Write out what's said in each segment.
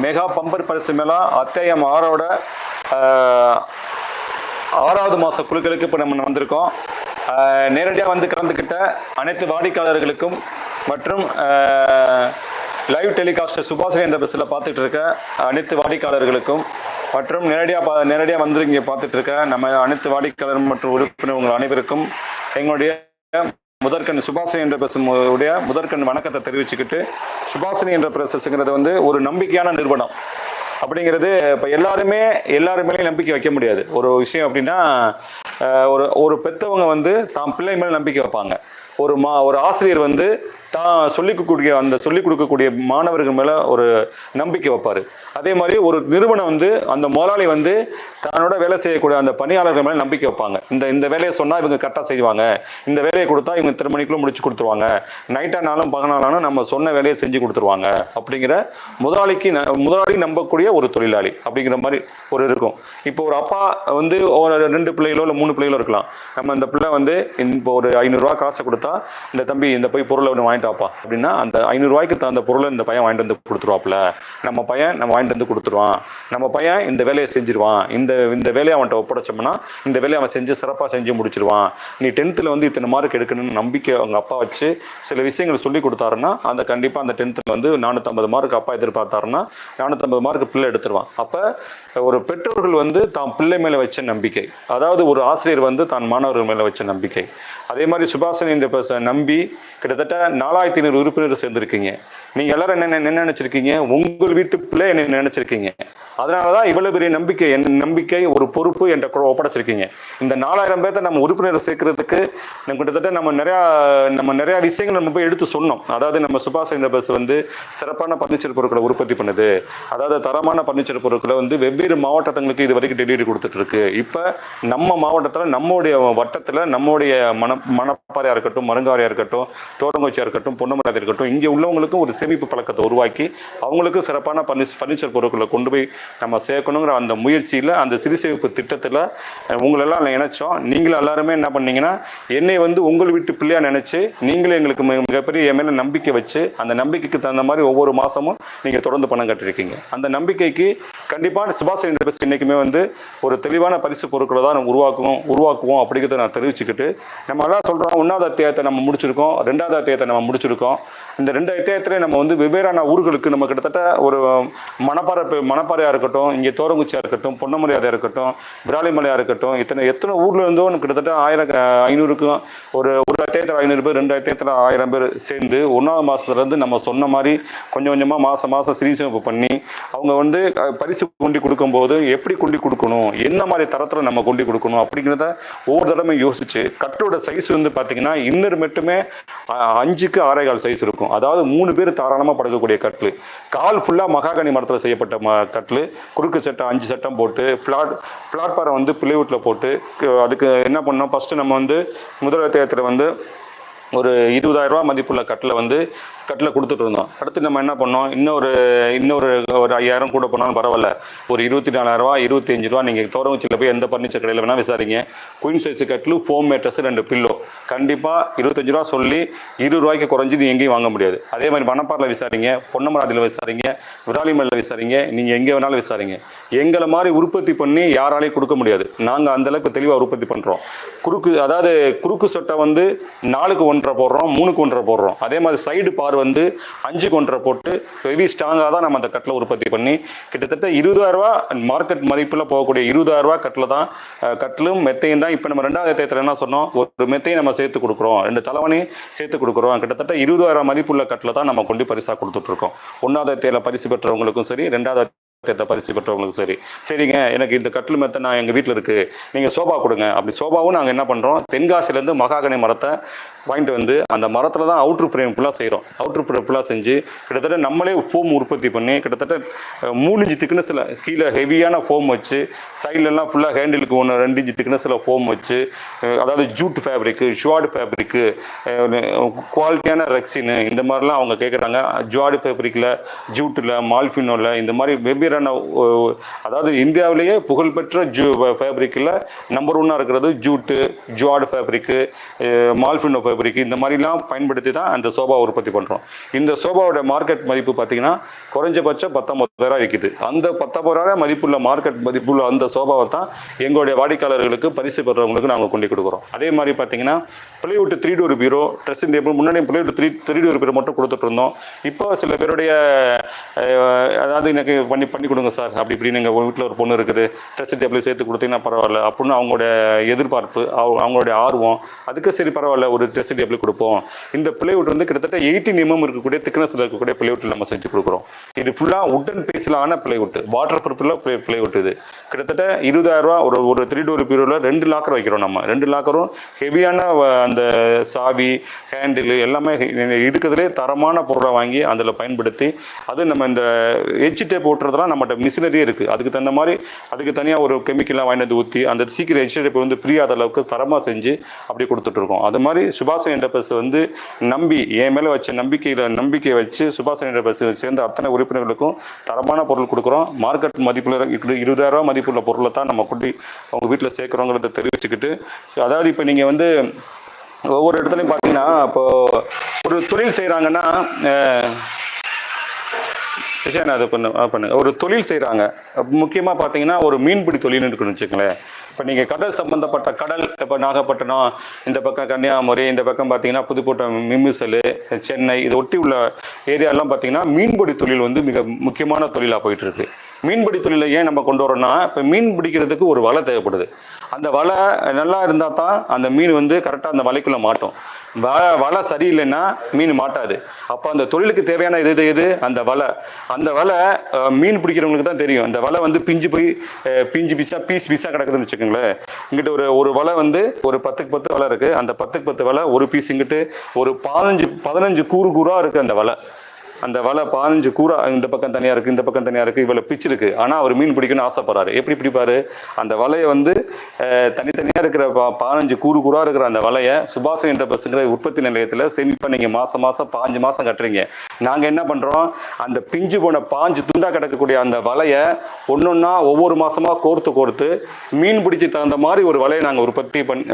Mega bumper பரிசு மேலா அத்தியாயம் ஆறோட ஆறாவது மாத குழுக்களுக்கு இப்போ நம்ம வந்திருக்கோம் நேரடியாக வந்து கலந்துக்கிட்ட அனைத்து வாடிக்கையாளர்களுக்கும் மற்றும் லைவ் டெலிகாஸ்ட் சுபாஷ் என்ற பஸ்ஸில் பார்த்துட்டு இருக்க அனைத்து வாடிக்கையாளர்களுக்கும் மற்றும் நேரடியாக பா நேரடியாக வந்து இங்கே பார்த்துட்டு இருக்க நம்ம அனைத்து வாடிக்கையாளர் மற்றும் உறுப்பினர்கள் அனைவருக்கும் எங்களுடைய முதற்கண் சுபாஷினி என்ற பிரஸ் உடைய முதற்கண் வணக்கத்தை தெரிவிச்சுக்கிட்டு சுபாஷினி என்ற பிரசஸ்ங்கிறது வந்து ஒரு நம்பிக்கையான நிறுவனம். அப்படிங்கிறது இப்போ எல்லாருமே எல்லாருமே நம்பிக்கை வைக்க முடியாது. ஒரு விஷயம் அப்படின்னா ஒரு ஒரு பெற்றவங்க வந்து தாம் பிள்ளை மேலே நம்பிக்கை வைப்பாங்க. ஒரு மா ஒரு ஆசிரியர் வந்து தான் சொல்லிக் கொடுக்கக்கூடிய அந்த சொல்லிக் கொடுக்கக்கூடிய மாணவர்கள் மேலே ஒரு நம்பிக்கை வைப்பார். அதே மாதிரி ஒரு நிறுவனம் வந்து அந்த முதலாளி வந்து தன்னோட வேலை செய்யக்கூடிய அந்த பணியாளர்கள் மேலே நம்பிக்கை வைப்பாங்க. இந்த இந்த வேலையை சொன்னால் இவங்க கரெக்டாக செய்வாங்க. இந்த வேலையை கொடுத்தா இவங்க இத்தனை மணிக்குள்ள முடிச்சு கொடுத்துருவாங்க. நைட்டானாலும் பகனாலும் நம்ம சொன்ன வேலையை செஞ்சு கொடுத்துருவாங்க. அப்படிங்கிற முதலாளிக்கு ந- முதலாளி நம்பக்கூடிய ஒரு தொழிலாளி அப்படிங்கிற மாதிரி ஒரு இருக்கும். இப்போ ஒரு அப்பா வந்து ஒரு ரெண்டு பிள்ளைகளோ இல்லை மூணு பிள்ளைகளோ இருக்கலாம். நம்ம இந்த பிள்ளை வந்து இப்போ ஒரு ஐநூறுரூவா காசை கொடுத்தா இந்த தம்பி இந்த போய் பொருளை ஒன்று வாங்கிட்டு வாப்பா அப்படின்னா அந்த ஐநூறுரூவாய்க்கு தகுந்த பொருளை இந்த பையன் வாங்கிட்டு வந்து கொடுத்துருவாப்புல. நம்ம பையன் நம்ம வாங்கிட்டு வந்து கொடுத்துருவான். நம்ம பையன் இந்த வேலையை செஞ்சிருவான். இந்த இந்த வேலையை அவன்கிட்ட ஒப்படைச்சோம்னா இந்த வேலையை அவன் செஞ்சு சிறப்பாக செஞ்சு முடிச்சிருவான். நீ டென்த்தில் வந்து இத்தனை மார்க் எடுக்கணும்னு நம்பிக்கை அவங்க அப்பா வச்சு சில விஷயங்கள் சொல்லி கொடுத்தாருன்னா அந்த கண்டிப்பாக அந்த டென்த்தில் வந்து நானூற்றம்பது மார்க் அப்பா எதிர்பார்த்தாருன்னா நானூற்றம்பது மார்க் பிள்ளை எடுத்துருவான். அப்போ ஒரு பெற்றோர்கள் வந்து தான் பிள்ளை மேலே வச்ச நம்பிக்கை. அதாவது ஒரு ஆசிரியர் வந்து தான் மாணவர்கள் மேலே வச்ச நம்பிக்கை. அதே மாதிரி சுபாஷன் என்ற நம்பி கிட்டத்தட்ட நாலாயிரத்தி ஐநூறு உறுப்பினர் சேர்ந்துருக்கீங்க. நீங்கள் எல்லாரும் என்ன என்ன நினைச்சிருக்கீங்க? உங்கள் வீட்டு பிள்ளை என்ன நினைச்சிருக்கீங்க? அதனால தான் இவ்வளவு பெரிய நம்பிக்கை என் நம்பிக்கை ஒரு பொறுப்பு என்ற ஒப்படைச்சிருக்கீங்க. இந்த நாலாயிரம் பேர்த்த நம்ம உறுப்பினர் சேர்க்கறதுக்கு நம்ம கிட்டத்தட்ட நம்ம நிறையா நம்ம நிறையா விஷயங்கள் நம்ம போய் எடுத்து சொன்னோம். அதாவது நம்ம சுபாஷ் சந்திர பஸ் வந்து சிறப்பான பர்னிச்சர் பொருட்களை உற்பத்தி பண்ணுது. அதாவது தரமான பர்னிச்சர் பொருட்களை வந்து வெவ்வேறு மாவட்டங்களுக்கு இது வரைக்கும் டெலிவரி கொடுத்துட்டு இருக்கு. இப்போ நம்ம மாவட்டத்தில் நம்முடைய வட்டத்தில் நம்முடைய மன மணப்பாறையாக இருக்கட்டும் மருங்காரியாக இருக்கட்டும் தோட்டங்கோச்சியாக இருக்கட்டும் இருக்கட்டும் பொன்னமராதி இருக்கட்டும் இங்கே உள்ளவங்களுக்கும் ஒரு சேமிப்பு பழக்கத்தை உருவாக்கி அவங்களுக்கும் சிறப்பான பர்னிச் ஃபர்னிச்சர் பொருட்களை கொண்டு போய் நம்ம சேர்க்கணுங்கிற அந்த முயற்சியில் அந்த சிறு சேமிப்பு திட்டத்தில் உங்களெல்லாம் நினைச்சோம் நீங்களும் எல்லாருமே என்ன பண்ணீங்கன்னா என்னை வந்து உங்கள் வீட்டு பிள்ளையாக நினைச்சு நீங்களும் எங்களுக்கு மிக- மிகப்பெரிய என் மேல நம்பிக்கை வச்சு அந்த நம்பிக்கைக்கு தகுந்த மாதிரி ஒவ்வொரு மாதமும் நீங்கள் தொடர்ந்து பணம் கட்டிருக்கீங்க அந்த நம்பிக்கைக்கு கண்டிப்பாக சுபாஷ் இண்டஸ்ட்ரீஸ் இன்றைக்குமே வந்து ஒரு தெளிவான பரிசு பொருட்களை தான் நம்ம உருவாக்குவோம் உருவாக்குவோம் அப்படிங்கிறத நான் தெரிவிச்சுக்கிட்டு நம்ம எல்லாம் சொல்கிறோம் ஒன்றாவது அத்தியாயத்தை நம்ம முடிச்சிருக்கோம் ரெண்டாவது அத்தியாயத்தை நம்ம முடிச்சிருக்கோம். இந்த ரெண்டு அத்தியாயத்திலே நம்ம வந்து வெவ்வேறான ஊர்களுக்கு நம்ம கிட்டத்தட்ட ஒரு மணப்பாறை பெ- இருக்கட்டும் இங்கே தோரங்குச்சியாக இருக்கட்டும் பொன்னமரியாதையா இருக்கட்டும் விராலிமலையாக இருக்கட்டும் இத்தனை எத்தனை ஊரில் இருந்தோம் கிட்டத்தட்ட ஆயிரம் ஐநூறுக்கும் ஒரு ஒரு அத்தியாயத்தில் ஐநூறு பேர் ரெண்டு அத்தியாயத்தில் ஆயிரம் பேர் சேர்ந்து ஒன்றாவது மாதத்துலேருந்து நம்ம சொன்ன மாதிரி கொஞ்சம் கொஞ்சமாக மாதம் மாதம் சிறீசேமிப்பு பண்ணி அவங்க வந்து பரிசு கொண்டு கொடுக்கும்போது எப்படி கொண்டு கொடுக்கணும் என்ன மாதிரி தரத்தில் நம்ம கொண்டு கொடுக்கணும் அப்படிங்கிறத ஒவ்வொரு தடவை யோசிச்சு கட்டோட சைஸ் வந்து பார்த்தீங்கன்னா இன்னர் மட்டுமே அஞ்சு அஞ்சுக்கு ஆறேகால் சைஸ் இருக்கும். அதாவது மூணு பேர் தாராளமாக படுக்கக்கூடிய கட்டில். கால் ஃபுல்லாக மகாகனி மரத்தில் செய்யப்பட்ட ம கட்டில். குறுக்கு சட்டம் அஞ்சு சட்டம் போட்டு ஃப்ளாட் பிளாட்பாரை வந்து பிள்ளைவீட்டில் போட்டு அதுக்கு என்ன பண்ணோம்? ஃபஸ்ட்டு நம்ம வந்து முதல் தேயத்தில் வந்து ஒரு இருபதாயிரம் மதிப்புள்ள கட்டில் வந்து கட்டில் கொடுத்துட்டு இருந்தோம். அடுத்து நம்ம என்ன பண்ணோம்? இன்னொரு இன்னொரு ஒரு ஐயாயிரம் கூட போனாலும் பரவாயில்ல. ஒரு இருபத்தி நாலாயிரரூவா ரூபா இருபத்தி அஞ்சு ரூபா நீங்கள் தோரங்குச்சியில் போய் எந்த ஃபர்னிச்சர் கடையில் வேணால் விசாரிங்க. குயின் சைஸ் கட்டில் ஃபோம் மேட்டர்ஸ் ரெண்டு பில்லோ கண்டிப்பாக இருபத்தஞ்சு ரூபா சொல்லி இருபது ரூபாய்க்கு குறைஞ்சி நீ எங்கேயும் வாங்க முடியாது. அதே மாதிரி மணப்பாறையில் விசாரிங்க பொன்னமராதியில் விசாரிங்க விராலிமலையில் விசாரிங்க நீங்கள் எங்கே வேணாலும் விசாரிங்க. எங்களை மாதிரி உற்பத்தி பண்ணி யாராலையும் கொடுக்க முடியாது. நாங்கள் அந்தளவுக்கு தெளிவாக உற்பத்தி பண்ணுறோம் குறுக்கு அதாவது குறுக்கு சொட்டை வந்து நாளுக்கு ஒன்று ஒன்றரை போடுறோம் மூணுக்கு ஒன்றரை போடுறோம். அதே மாதிரி சைடு பார் வந்து அஞ்சுக்கு ஒன்றரை போட்டு ஹெவி ஸ்ட்ராங்காக தான் நம்ம அந்த கட்டில் உற்பத்தி பண்ணி கிட்டத்தட்ட இருபதாயிரம் ரூபா மார்க்கெட் மதிப்பில் போகக்கூடிய இருபதாயிரரூவா கட்டில் தான் கட்டிலும் மெத்தையும் தான். இப்போ நம்ம ரெண்டாவது தேத்தில் என்ன சொன்னோம்? ஒரு மெத்தையும் நம்ம சேர்த்து கொடுக்குறோம். ரெண்டு தலைவனையும் சேர்த்து கொடுக்குறோம். கிட்டத்தட்ட இருபதாயிரம் மதிப்புள்ள கட்டில் தான் நம்ம கொண்டு பரிசாக கொடுத்துட்ருக்கோம் ஒன்றாவது தேதியில் பரிசு பெற்றவங்களுக்கும் சரி ரெண்டாவது தேர்ந்த பரிசு பெற்றவங்களுக்கு சரி. சரிங்க எனக்கு இந்த கட்டில் மெத்தை நான் எங்கள் வீட்டில் இருக்குது நீங்கள் சோபா கொடுங்க. அப்படி சோபாவும் நாங்கள் என்ன பண்ணுறோம் தென்காசிலேருந்து மகாகனி மரத்தை வாங்கிட்டு வந்து அந்த மரத்தில் தான் அவுட்ரு ஃப்ரேம் ஃபுல்லாக செய்கிறோம் அவுட்ரு ஃப்ரேம் ஃபுல்லாக செஞ்சு கிட்டத்தட்ட நம்மளே ஃபோம் உற்பத்தி பண்ணி கிட்டத்தட்ட மூணு இன்ச்சு திக்னஸில் கீழே ஹெவியான ஃபோம் வச்சு சைட்லலாம் ஃபுல்லாக ஹேண்டிலுக்கு ஒன்று ரெண்டு இன்ச்சு திக்னஸில் ஃபோம் வச்சு அதாவது ஜூட் ஃபேப்ரிக்கு ஷுவார்டு ஃபேப்ரிக்கு குவாலிட்டியான ரெக்ஸினு இந்த மாதிரிலாம் அவங்க கேட்குறாங்க ஜுவாடு ஃபேப்ரிக்கில் ஜூட்டில் மால்ஃபினோவில் இந்த மாதிரி வெவ்வேறான அதாவது இந்தியாவிலேயே புகழ்பெற்ற ஜூ ஃபேப்ரிக்கில் நம்பர் ஒன்னாக இருக்கிறது ஜூட்டு ஜுவாடு ஃபேப்ரிக்கு மால்ஃபினோ ஃபேப்ரிக் இந்த மாதிரிலாம் பயன்படுத்தி தான் அந்த சோபா உற்பத்தி பண்ணுறோம் இந்த சோபாவோட மார்க்கெட் மதிப்பு பார்த்தீங்கன்னா குறைஞ்சபட்சம் பத்தொம்பதாயிரம் விற்கிது அந்த பத்தொம்பதாயிரம் மதிப்புள்ள மார்க்கெட் மதிப்புள்ள அந்த சோபாவை தான் எங்களுடைய வாடிக்கையாளர்களுக்கு பரிசு பெறவங்களுக்கு நாங்கள் கொண்டு கொடுக்குறோம். அதே மாதிரி பார்த்தீங்கன்னா plywood three door bureau dressing table முன்னாடி plywood three three door bureau மட்டும் கொடுத்துட்டு இருந்தோம் இப்போ சில பேருடைய அதாவது எனக்கு பண்ணி பண்ணி கொடுங்க சார். அப்படி இப்படின்னு எங்கள் வீட்டில் ஒரு பொண்ணு இருக்குது. ட்ரெஸ்ஸிங் டேபிள் சேர்த்து கொடுத்தீங்கன்னா பரவாயில்ல. அப்படின்னு அவங்களுடைய எதிர்பார்ப்பு அவங்க- அவங்களுடைய ஆர்வம் அதுக்கு சரி பரவாயில்ல. ஒரு ட்ரெஸ்ஸிங் கொடுப்போம். இந்த பிளைவுட் வந்து கிட்டத்தட்ட எயிட்டி எம்எம் இருக்கக்கூடிய திக்னஸில் இருக்கக்கூடிய பிளைவுட் நம்ம செஞ்சு கொடுக்குறோம். இது ஃபுல்லாக உட்டன் பேஸிலான பிளேவுட் பிளைவுட் வாட்டர் ப்ரூஃபில் பிளே பிளைவுட் இது. கிட்டத்தட்ட இருபதாயிரரூவா ஒரு ஒரு த்ரீ டோர் பீரோவில் ரெண்டு லாக்கர் வைக்கிறோம் நம்ம. ரெண்டு லாக்கரும் ஹெவியான அந்த சாவி ஹேண்டில் எல்லாமே இருக்கிறதுலே தரமான பொருளை வாங்கி அதில் பயன்படுத்தி அது நம்ம இந்த எச் டேப் ஓட்டுறதுலாம் நம்மகிட்ட மிஷினரியே இருக்குது அதுக்கு தகுந்த மாதிரி அதுக்கு தனியாக ஒரு கெமிக்கலாக வாங்கி வந்து ஊற்றி அந்த சீக்கிரம் எச் டேப் வந்து பிரியாத அளவுக்கு தரமாக செஞ்சு அப்படி கொடுத்துட்ருக்கோம் அது மாதிரி சுபாஷ் என்டர்பிரைஸ் வந்து நம்பி என் மேலே வச்ச நம்பிக்கையில் நம்பிக்கையை வச்சு சுபாஷ் என்டர்பிரைஸ் சேர்ந்த அத்தனை உறுப்பினர்களுக்கும் தரமான பொருள் கொடுக்குறோம். மார்க்கெட் மதிப்பில் இருபதாயிரம் ரூபா மதிப்புள்ள பொருளை தான் நம்ம கொண்டு அவங்க வீட்டில் சேர்க்குறோங்கிறத தெரிவிச்சுக்கிட்டு அதாவது இப்போ நீங்கள் வந்து ஒவ்வொரு இடத்துலையும் பார்த்தீங்கன்னா இப்போ ஒரு தொழில் செய்கிறாங்கன்னா விஷயம் அதை பண்ணு ஆ, பண்ணுங்க ஒரு தொழில் செய்கிறாங்க முக்கியமாக பார்த்தீங்கன்னா ஒரு மீன்பிடி தொழில்னு இருக்குன்னு வச்சுக்கோங்களேன். இப்போ நீங்கள் கடல் சம்மந்தப்பட்ட கடல் இப்போ நாகப்பட்டினம் இந்த பக்கம் கன்னியாகுமரி இந்த பக்கம் பார்த்தீங்கன்னா புதுக்கோட்டை மிம்மிசல் சென்னை இது ஒட்டி உள்ள ஏரியாலாம் பார்த்தீங்கன்னா மீன்பிடி தொழில் வந்து மிக முக்கியமான தொழிலாக போயிட்டு இருக்கு. மீன்பிடி தொழிலை ஏன் நம்ம கொண்டு வரோம்னா இப்போ மீன் பிடிக்கிறதுக்கு ஒரு வலை தேவைப்படுது. அந்த வலை நல்லா இருந்தால் தான் அந்த மீன் வந்து கரெக்டாக அந்த வலைக்குள்ளே மாட்டும். வலை வலை சரியில்லைன்னா மீன் மாட்டாது. அப்போ அந்த தொழிலுக்கு தேவையான இது இது எது? அந்த வலை. அந்த வலை மீன் பிடிக்கிறவங்களுக்கு தான் தெரியும். அந்த வலை வந்து பிஞ்சு போய் பிஞ்சு பீஸாக பீஸ் பீஸாக கிடக்குதுன்னு வச்சுக்கோங்களேன். இங்கிட்ட ஒரு ஒரு வலை வந்து ஒரு பத்துக்கு பத்து வலை இருக்குது அந்த பத்துக்கு பத்து வலை ஒரு பீஸ் இங்கிட்டு ஒரு பதினஞ்சு பதினஞ்சு கூறு கூறாக இருக்குது அந்த வலை. அந்த வலை பதினஞ்சு கூறா இந்த பக்கம் தனியாக இருக்குது இந்த பக்கம் தனியாக இருக்குது இவ்வளோ பிச்சு இருக்குது ஆனால் அவர் மீன் பிடிக்கணும்னு ஆசைப்படுறாரு. எப்படி பிடிப்பார்? அந்த வலையை வந்து தனித்தனியாக இருக்கிற பா பதினஞ்சு கூறு கூறாக இருக்கிற அந்த வலையை சுபாஷ் என்ற உற்பத்தி நிலையத்தில் சேமிப்பாக நீங்கள் மாதம் மாதம் பாஞ்சு மாதம் கட்டுறீங்க. நாங்கள் என்ன பண்ணுறோம் அந்த பிஞ்சு போன பாஞ்சு துண்டாக கிடக்கக்கூடிய அந்த வலையை ஒன்றொன்னா ஒவ்வொரு மாதமாக கோர்த்து கோர்த்து மீன் பிடிச்சி தகுந்த மாதிரி ஒரு வலையை நாங்கள் உற்பத்தி பண்ணி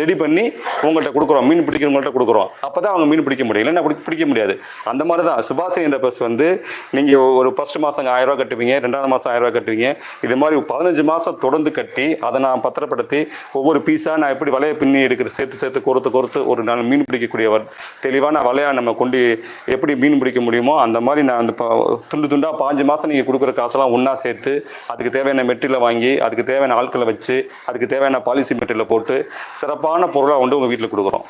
ரெடி பண்ணி உங்கள்கிட்ட கொடுக்குறோம். மீன் பிடிக்கிறவங்கள்ட்ட கொடுக்குறோம். அப்போ தான் அவங்க மீன் பிடிக்க முடியும். இல்லைன்னா பிடிக்க முடியாது. அந்த மாதிரி தான் சுபாஷ் என்ற பஸ் வந்து நீங்கள் ஒரு ஃபர்ஸ்ட் மாதம் ஆயிரம் ரூபாய் கட்டுவீங்க ரெண்டாவது மாதம் ஆயிரம் ரூபாய் கட்டுவீங்க. இது மாதிரி பதினஞ்சு மாதம் தொடர்ந்து கட்டி அதை நான் பத்திரப்படுத்தி ஒவ்வொரு பீஸாக நான் எப்படி வலையை பின்னி எடுக்கிற சேர்த்து சேர்த்து கோர்த்து கோர்த்து ஒரு நாள் மீன் பிடிக்கக்கூடிய தெளிவான வலையாக நம்ம கொண்டு எப்படி மீன் பிடிக்க முடியுமோ அந்த மாதிரி நான் அந்த துண்டு துண்டாக பாஞ்சு மாதம் நீங்கள் கொடுக்குற காசெல்லாம் ஒன்றா சேர்த்து அதுக்கு தேவையான மெட்டீரியலை வாங்கி அதுக்கு தேவையான ஆட்களை வச்சு அதுக்கு தேவையான பாலிசி மெட்டீரியலை போட்டு சிறப்பான பொருளாக வந்து உங்கள் வீட்டில் கொடுக்குறோம்.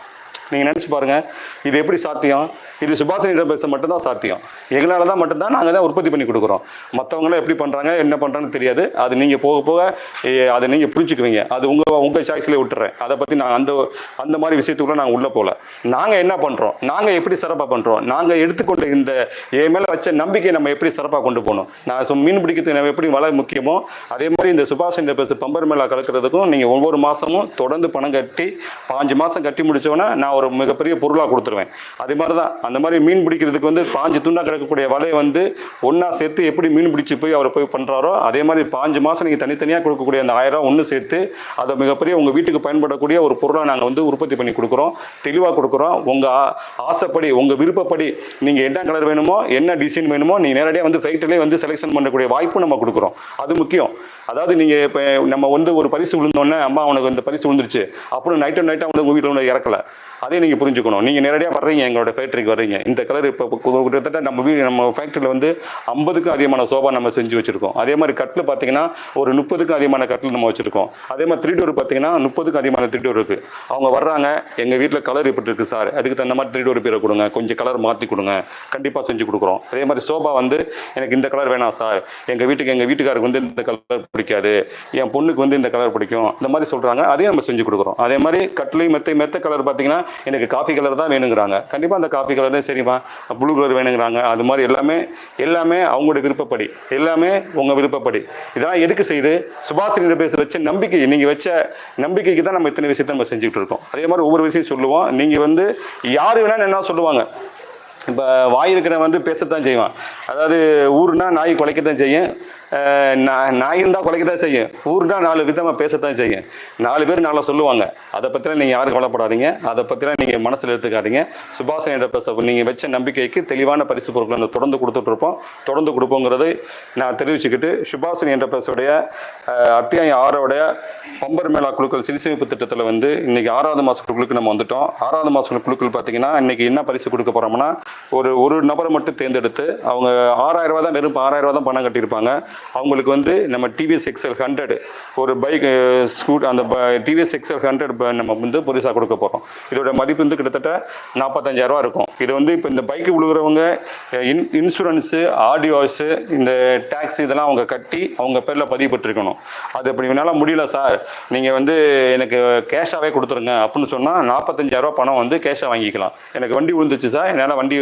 நீங்கள் நினச்சி பாருங்கள் இது எப்படி சாத்தியம்? இது சுபாஷினி பேச மட்டும்தான் சாத்தியம். எங்களால் தான் மட்டும்தான் நாங்கள் தான் உற்பத்தி பண்ணி கொடுக்குறோம். மற்றவங்களாம் எப்படி பண்ணுறாங்க என்ன பண்ணுறான்னு தெரியாது. அது நீங்கள் போக போக ஏ, அதை நீங்கள் புரிஞ்சுக்குவீங்க. அது உங்கள் உங்கள் சாய்ஸ்லேயே விட்டுறேன். அதை பற்றி நான் அந்த அந்த மாதிரி விஷயத்துக்குள்ள நாங்கள் உள்ளே போகல நாங்கள் என்ன பண்ணுறோம் நாங்கள் எப்படி சிறப்பாக பண்ணுறோம் நாங்கள் எடுத்துக்கொண்ட இந்த என் மேலே வச்ச நம்பிக்கையை நம்ம எப்படி சிறப்பாக கொண்டு போகணும்? நான் சொ- மீன் பிடிக்கிறதுக்கு நம்ம எப்படி வலை முக்கியமோ அதே மாதிரி இந்த சுபாஷ் என்ற பேச பம்பர் மேலா கலக்கிறதுக்கும் நீங்கள் ஒவ்வொரு மாதமும் தொடர்ந்து பணம் கட்டி பாஞ்சு மாதம் கட்டி முடித்தோன்னே நான் ஒரு மிகப்பெரிய பொருளாக கொடுத்துருவேன். அதே மாதிரி தான் அந்த மாதிரி மீன் பிடிக்கிறதுக்கு வந்து பாஞ்சு துண்டாக கிடக்கக்கூடிய வலையை வந்து ஒன்றா சேர்த்து எப்படி மீன் பிடிச்சி போய் அவர் போய் பண்ணுறாரோ அதே மாதிரி பாஞ்சு மாதம் நீங்கள் தனித்தனியாக கொடுக்கக்கூடிய அந்த ஆயிரம் ஒன்று சேர்த்து அதை மிகப்பெரிய உங்கள் வீட்டுக்கு பயன்படக்கூடிய ஒரு பொருளாக நாங்கள் வந்து உற்பத்தி பண்ணி கொடுக்குறோம். தெளிவாக கொடுக்குறோம். உங்கள் ஆசைப்படி உங்கள் விருப்பப்படி நீங்கள் என்ன கலர் வேணுமோ என்ன டிசைன் வேணுமோ நீங்கள் நேரடியாக வந்து ஃபேக்டரியிலே வந்து செலெக்ஷன் பண்ணக்கூடிய வாய்ப்பு நம்ம கொடுக்குறோம். அது முக்கியம். அதாவது நீங்கள் இப்போ நம்ம வந்து ஒரு பரிசு விழுந்தோடனே அம்மா உனக்கு இந்த பரிசு விழுந்துருச்சு. அப்புறம் நைட்டு நைட்டாக வந்து உங்கள் வீட்டில் வந்து இறக்கல. அதே நீங்கள் புரிஞ்சுக்கணும். நீங்கள் நேரடியாக வர்றீங்க எங்களோட ஃபேக்ட்ரிக்கு வர்றீங்க. இந்த கலர் இப்போ கிட்டத்தட்ட நம்ம வீ நம்ம ஃபேக்ட்ரியில் வந்து ஐம்பதுக்கும் அதிகமான சோபா நம்ம செஞ்சு வச்சுருக்கோம். அதே மாதிரி கட்டில் பார்த்தீங்கன்னா ஒரு முப்பதுக்கும் அதிகமான கட்டில் நம்ம வச்சுருக்கோம். அதே மாதிரி த்ரீ டோர் பார்த்தீங்கன்னா முப்பதுக்கும் அதிகமான த்ரீ டோர் இருக்குது அவங்க வர்றாங்க எங்கள் வீட்டில் கலர் இப்படி இருக்குது சார் அதுக்கு தகுந்த மாதிரி த்ரீ டோர் பேரை கொடுங்க. கொஞ்சம் கலர் மாற்றி கொடுங்க. கண்டிப்பாக செஞ்சு கொடுக்குறோம். அதே மாதிரி சோபா வந்து எனக்கு இந்த கலர் வேணாம் சார் எங்கள் வீட்டுக்கு எங்கள் வீட்டுக்காருக்கு வந்து இந்த கலர் பிடிக்காது. என் பொண்ணுக்கு வந்து இந்த கலர் பிடிக்கும். இந்த மாதிரி சொல்கிறாங்க அதையும் நம்ம செஞ்சு கொடுக்குறோம். அதே மாதிரி கட்லை மெத்தை மெத்த கலர் பார்த்தீங்கன்னா எனக்கு காஃபி கலர் தான் வேணுங்கிறாங்க. கண்டிப்பாக அந்த காஃபி கலரும் சரிம்மா. ப்ளூ கலர் வேணுங்கிறாங்க. அது மாதிரி எல்லாமே எல்லாமே அவங்களுடைய விருப்பப்படி. எல்லாமே உங்கள் விருப்பப்படி. இதான் எதுக்கு செய்து சுபாஷினி பேச வச்ச நம்பிக்கை நீங்கள் வச்ச நம்பிக்கைக்கு தான் நம்ம இத்தனை விஷயத்தை நம்ம செஞ்சுக்கிட்டு இருக்கோம். அதே மாதிரி ஒவ்வொரு விஷயம் சொல்லுவோம். நீங்கள் வந்து யார் வேணாலும் என்ன சொல்லுவாங்க. இப்போ வாய் வந்து பேசத்தான் செய்வான். அதாவது ஊருனா நாய் குலைக்கத்தான் செய்யும். நான் நா- நாய் இருந்தால் செய்யும். ஊர்னா நாலு விதமாக பேசத்தான் செய்யும். நாலு பேர் நாளை சொல்லுவாங்க. அதை பற்றிலாம் நீங்கள் யாரும் கவலைப்படாதீங்க. அதை பற்றிலாம் நீங்கள் மனசில் எடுத்துக்காதீங்க. சுபாஷன் என்ற பேச நீங்கள் வச்ச நம்பிக்கைக்கு தெளிவான பரிசு பொருட்களை நாங்கள் தொடர்ந்து கொடுத்துட்ருப்போம் தொடர்ந்து கொடுப்போங்கிறது நான் தெரிவிச்சுக்கிட்டு சுபாஷன் என்ற பேசுடைய அத்தியாயம் ஆறோடைய பம்பர் மேளா குழுக்கள் சிறுசேமிப்பு திட்டத்தில் வந்து இன்னைக்கு ஆறாவது மாத குழுக்களுக்கு நம்ம வந்துட்டோம். ஆறாவது மாத குழுக்கள் பார்த்தீங்கன்னா இன்னைக்கு என்ன பரிசு கொடுக்க போகிறோம்னா ஒரு ஒரு நபரை மட்டும் தேர்ந்தெடுத்து அவங்க ஆறாயிரம் ரூபா தான் வெறும் ஆறாயிரம் ரூபா தான் பணம் கட்டியிருப்பாங்க. அவங்களுக்கு வந்து நம்ம டிவிஎஸ் எக்ஸல் ஹண்ட்ரட் ஒரு பைக் ஸ்கூட் அந்த டிவிஎஸ் எக்ஸல் ஹண்ட்ரட் நம்ம வந்து புதுசாக கொடுக்க போகிறோம் இதோட மதிப்பு வந்து கிட்டத்தட்ட நாற்பத்தஞ்சாயிரரூவா இருக்கும். இது வந்து இப்போ இந்த பைக்கு விழுகிறவங்க இன் இன்சூரன்ஸு ஆடியோஸு இந்த டேக்ஸ் இதெல்லாம் அவங்க கட்டி அவங்க பேரில் பதிவுபட்டுருக்கணும் அது அப்படி என்னால் முடியல சார். நீங்கள் வந்து எனக்கு கேஷாகவே கொடுத்துருங்க அப்படின்னு சொன்னால் நாற்பத்தஞ்சாயிரரூவா பணம் வந்து கேஷாக வாங்கிக்கலாம். எனக்கு வண்டி விழுந்துச்சு சார். என்னால் வண்டி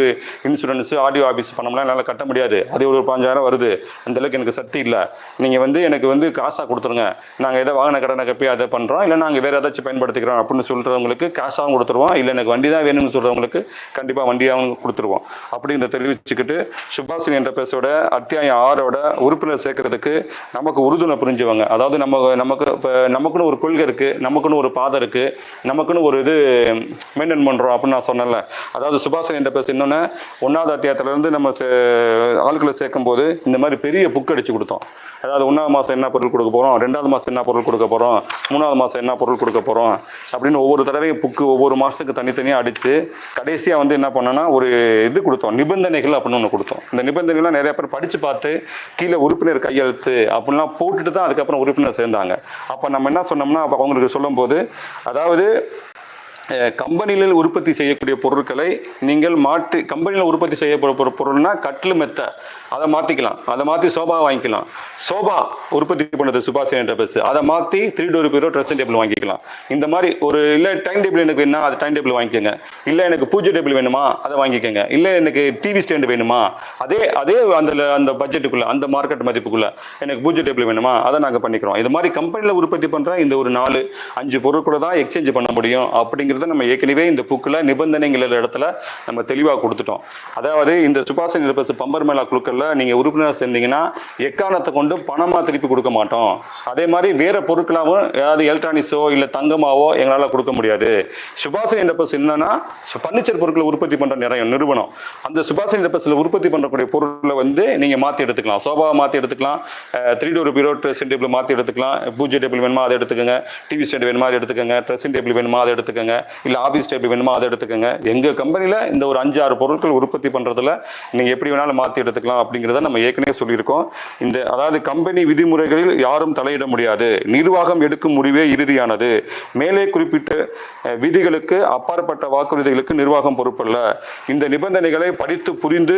இன்சூரன்ஸு ஆடியோ ஆஃபீஸ் பணம்லாம் என்னால் கட்ட முடியாது. அது ஒரு பாஞ்சாயிரம் வருது. அந்தளவுக்கு எனக்கு எனக்கு சக்தி இல்லை. நீங்கள் வந்து எனக்கு வந்து காசாக கொடுத்துருங்க. நாங்கள் எதை வாகன கடனை கப்பி அதை பண்ணுறோம் இல்லை நாங்கள் வேறு ஏதாச்சும் பயன்படுத்திக்கிறோம் அப்படின்னு சொல்கிறவங்களுக்கு காசாகவும் கொடுத்துருவோம். இல்லை எனக்கு வண்டி தான் வேணும்னு சொல்கிறவங்களுக்கு கண்டிப்பாக வண்டியாகவும் கொடுத்துருவோம். அப்படிங்கிறத தெரிவிச்சுக்கிட்டு சுபாஷினி என்ற பேசோட அத்தியாயம் ஆறோட உறுப்பினர் சேர்க்கறதுக்கு நமக்கு உறுதுணை புரிஞ்சுவாங்க. அதாவது நம்ம நமக்கு இப்போ நமக்குன்னு ஒரு கொள்கை இருக்குது நமக்குன்னு ஒரு பாதை இருக்குது நமக்குன்னு ஒரு இது மெயின்டைன் பண்ணுறோம் அப்படின்னு நான் சொன்னேன்ல. அதாவது சுபாஷினி என்ற பேச இன்னொன்று ஒன்றாவது அத்தியாயத்துலேருந்து நம்ம சே- சேர்க்கும் சேர்க்கும்போது இந்த மாதிரி பெரிய புக் அடிச்சு கொடுத்தோம். அதாவது ஒன்றாவது மாதம் என்ன பொருள் கொடுக்க போகிறோம் ரெண்டாவது மாதம் என்ன பொருள் கொடுக்க போகிறோம் மூணாவது மாதம் என்ன பொருள் கொடுக்க போகிறோம் அப்படின்னு ஒவ்வொரு தடவையும் புக்கு ஒவ்வொரு மாதத்துக்கு தனித்தனியாக அடித்து கடைசியாக வந்து என்ன பண்ணோன்னா ஒரு இது கொடுத்தோம். நிபந்தனைகள் அப்படின்னு ஒன்று கொடுத்தோம். இந்த நிபந்தனைகள்லாம் நிறைய பேர் படித்து பார்த்து கீழே உறுப்பினர் கையெழுத்து அப்படின்லாம் போட்டுட்டு தான் அதுக்கப்புறம் உறுப்பினர் சேர்ந்தாங்க. அப்போ நம்ம என்ன சொன்னோம்னா அப்போ அவங்களுக்கு சொல்லும்போது அதாவது கம்பெனியில் உற்பத்தி செய்யக்கூடிய பொருட்களை நீங்கள் மாற்றி கம்பெனியில் உற்பத்தி செய்யப்படும் பொருள்னா கட்டில் மெத்த. அதை மாற்றிக்கலாம் அதை மாற்றி சோபா வாங்கிக்கலாம். சோபா உற்பத்தி பண்ணது சுபாஷ் என்டர்பிரைஸ் அதை மாற்றி three door bureau dressing table வாங்கிக்கலாம். இந்த மாதிரி ஒரு இல்லை டைம் டேபிள் எனக்கு வேணும்னா அது டைம் டேபிள் வாங்கிக்கோங்க. இல்லை எனக்கு பூஜை டேபிள் வேணுமா அதை வாங்கிக்கோங்க. இல்லை எனக்கு டிவி ஸ்டாண்டு வேணுமா அதே அதே அந்த அந்த பட்ஜெட்டுக்குள்ளே அந்த மார்க்கெட் மதிப்புக்குள்ளே எனக்கு பூஜை டேபிள் வேணுமா அதை நாங்கள் பண்ணிக்கிறோம். இது மாதிரி கம்பெனியில் உற்பத்தி பண்ணுற இந்த ஒரு நாலு அஞ்சு பொருட்களை தான் எக்ஸ்சேஞ்ச் பண்ண முடியும். அப்படிங்கிறத நம்ம ஏற்கனவே இந்த புக்கில் நிபந்தனைகள் இடத்துல நம்ம தெளிவாக கொடுத்துட்டோம். அதாவது இந்த சுபாஷன் நிரப்பஸ் பம்பர் மேலா குழுக்கள் பொருளில் நீங்கள் உறுப்பினர் சேர்ந்தீங்கன்னா எக்காரணத்தை கொண்டு பணமாக திருப்பி கொடுக்க மாட்டோம். அதே மாதிரி வேறு பொருட்களாகவும் ஏதாவது எலக்ட்ரானிக்ஸோ இல்லை தங்கமாவோ எங்களால் கொடுக்க முடியாது. சுபாஷன் பஸ் என்னன்னா பர்னிச்சர் பொருட்களை உற்பத்தி பண்ணுற நிறைய நிறுவனம். அந்த சுபாஷன் நிரப்பஸில் உற்பத்தி பண்ணக்கூடிய பொருளை வந்து நீங்கள் மாற்றி எடுத்துக்கலாம். சோபாவை மாற்றி எடுத்துக்கலாம். Three door bureau dressing table மாற்றி எடுத்துக்கலாம். பூஜை டேபிள் வேணுமா அதை எடுத்துக்கோங்க. டிவி ஸ்டாண்ட் வேணுமா அதை எடுத்துக்கோங்க. ட்ரெஸ்ஸிங் டேபிள் வேணுமா அதை எடுத்துக்கோங்க. இல்லை ஆஃபீஸ் டேபிள் வேணுமா அதை எடுத்துக்கோங்க. எங்கள் கம்பெனியில் இந்த ஒரு அஞ்சு ஆறு பொருட்கள் உற்பத்தி பண்ணுறதுல நீங்கள் எப்படி வேணாலும் மாற்றி எடுத்துக்கலாம். அப்படிங்கிறத நம்ம ஏற்கனவே சொல்லியிருக்கோம். இந்த அதாவது கம்பெனி விதிமுறைகளில் யாரும் தலையிட முடியாது. நிர்வாகம் எடுக்கும் முடிவே இறுதியானது. மேலே குறிப்பிட்ட விதிகளுக்கு அப்பாற்பட்ட வாக்குறுதிகளுக்கு நிர்வாகம் பொறுப்பல்ல. இந்த நிபந்தனைகளை படித்து புரிந்து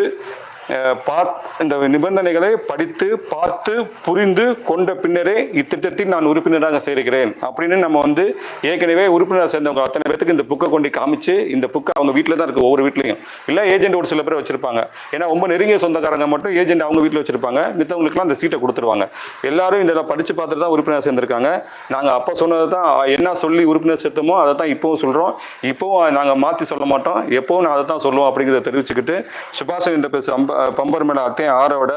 பாத் இந்த நிபந்தனைகளை படித்து பார்த்து புரிந்து கொண்ட பின்னரே இத்திட்டத்தில் நான் உறுப்பினராக சேர்கிறேன். அப்படின்னு நம்ம வந்து ஏற்கனவே உறுப்பினராக சேர்ந்தவங்க அத்தனை பேத்துக்கு இந்த புக்கை கொண்டு காமிச்சு இந்த புக்கை அவங்க வீட்டில் தான் இருக்குது ஒவ்வொரு வீட்லையும். இல்லை ஏஜென்ட் ஒரு சில பேர் வச்சிருப்பாங்க. ஏன்னா ரொம்ப நெருங்கிய சொந்தக்காரங்க மட்டும் ஏஜென்ட் அவங்க வீட்டில் வச்சிருப்பாங்க. மித்தவங்களுக்குலாம் அந்த சீட்டை கொடுத்துருவாங்க. எல்லாரும் இதில் படித்து பார்த்துட்டு தான் உறுப்பினர் சேர்ந்திருக்காங்க. நாங்கள் அப்போ சொன்னதை தான் என்ன சொல்லி உறுப்பினர் சேர்த்தோமோ அதை தான் இப்போவும் சொல்கிறோம் இப்போவும் நாங்கள் மாற்றி சொல்ல மாட்டோம். எப்போவும் நான் அதை தான் சொல்லுவோம் அப்படிங்கிறத தெரிவிச்சுக்கிட்டு சுபாஷ் என்ற பேச அம்ப பம்பர் மேல அத்தையும் ஆரோட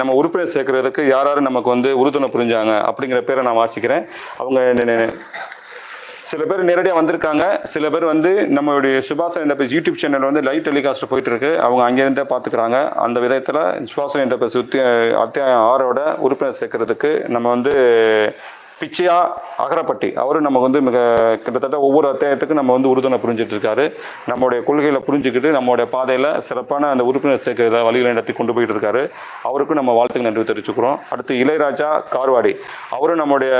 நம்ம உறுப்பினர் சேர்க்கறதுக்கு யார் யார் நமக்கு வந்து உறுதுணை புரிஞ்சாங்க அப்படிங்கிற பேரை நான் வாசிக்கிறேன். அவங்க சில பேர் நேரடியாக வந்திருக்காங்க. சில பேர் வந்து நம்மளுடைய சுபாசன் என்டர்பிரைஸ் யூடியூப் சேனல் வந்து லைவ் டெலிகாஸ்ட் போயிட்டு இருக்கு. அவங்க அங்கேருந்தே பார்த்துக்கிறாங்க அந்த விதத்தில் சுபாசன் என்டர்பிரைஸ் சுத்தி அத்தியாயம் ஆறோட உறுப்பினர் சேர்க்கறதுக்கு நம்ம வந்து பிச்சையா அகரப்பட்டி. அவரும் நமக்கு வந்து மிக கிட்டத்தட்ட ஒவ்வொரு அத்தியாயத்துக்கும் நம்ம வந்து உறுதுணை புரிஞ்சிட்டு இருக்காரு நம்மளுடைய கொள்கைகளை புரிஞ்சுக்கிட்டு நம்மளுடைய பாதையில் சிறப்பான அந்த உறுப்பினர் சேர்க்கிற வழிகளை நடத்தி கொண்டு போயிட்டு இருக்காரு அவருக்கும் நம்ம வாழ்த்துக்கு நன்றி தெரிவிச்சுக்கிறோம். அடுத்து இளையராஜா கார்வாடி. அவரும் நம்முடைய